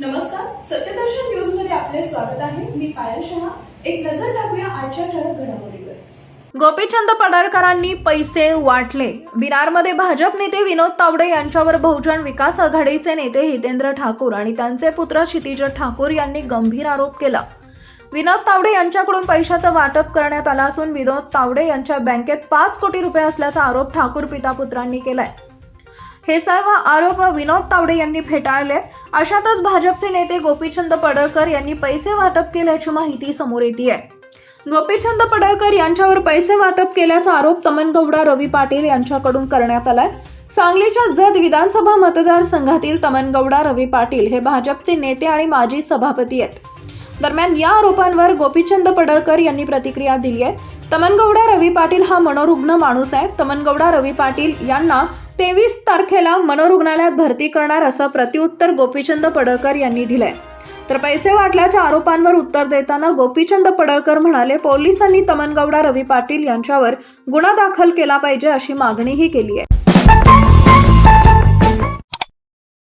नमस्कार सत्यदर्शन न्यूजमध्ये आपले स्वागत आहे. मी पायल शहा. एक नजर टाकूया आजच्या ठळक घडामोडीवर. गोपीचंद पडळकरांनी पैसे वाटले. बिरारमध्ये भाजप नेते विनोद तावडे यांच्यावर बहुजन विकास आघाडीचे नेते हितेंद्र ठाकूर आणि त्यांचे पुत्र क्षितिज ठाकूर यांनी गंभीर आरोप केला. विनोद तावडे यांच्याकडून पैशाचं वाटप करण्यात आलं असून विनोद तावडे यांच्या बँकेत पाच कोटी रुपये असल्याचा आरोप ठाकूर पिता पुत्रांनी केलाय. हे सर्व आरोप विनोद तावडे यांनी फेटाळले. अशातच भाजपचे नेते गोपीचंद पडळकर यांनी पैसे वाटप केल्याची माहिती समोर येते गोपीचंद पडळकर यांच्यावर पैसे वाटप केल्याचा आरोप तमनगौडा रवी पाटील यांच्याकडून करण्यात आलाय. सांगलीच्या जत विधानसभा मतदारसंघातील तमनगौडा रवी पाटील हे भाजपचे नेते आणि माजी सभापती आहेत. दरम्यान या आरोपांवर गोपीचंद पडळकर यांनी प्रतिक्रिया दिली आहे तमनगौडा रवी पाटील हा मनोरुग्ण माणूस आहे. तमनगौडा रवी पाटील यांना तेवीस तारखेला मनोरुग्णालयात भरती करणार असं प्रत्युत्तर गोपीचंद पडळकर यांनी दिलंय. तर पैसे वाटल्याच्या आरोपांवर उत्तर देताना गोपीचंद पडळकर म्हणाले पोलिसांनी तमनगौडा रवी पाटील यांच्यावर गुन्हा दाखल केला पाहिजे अशी मागणीही केली आहे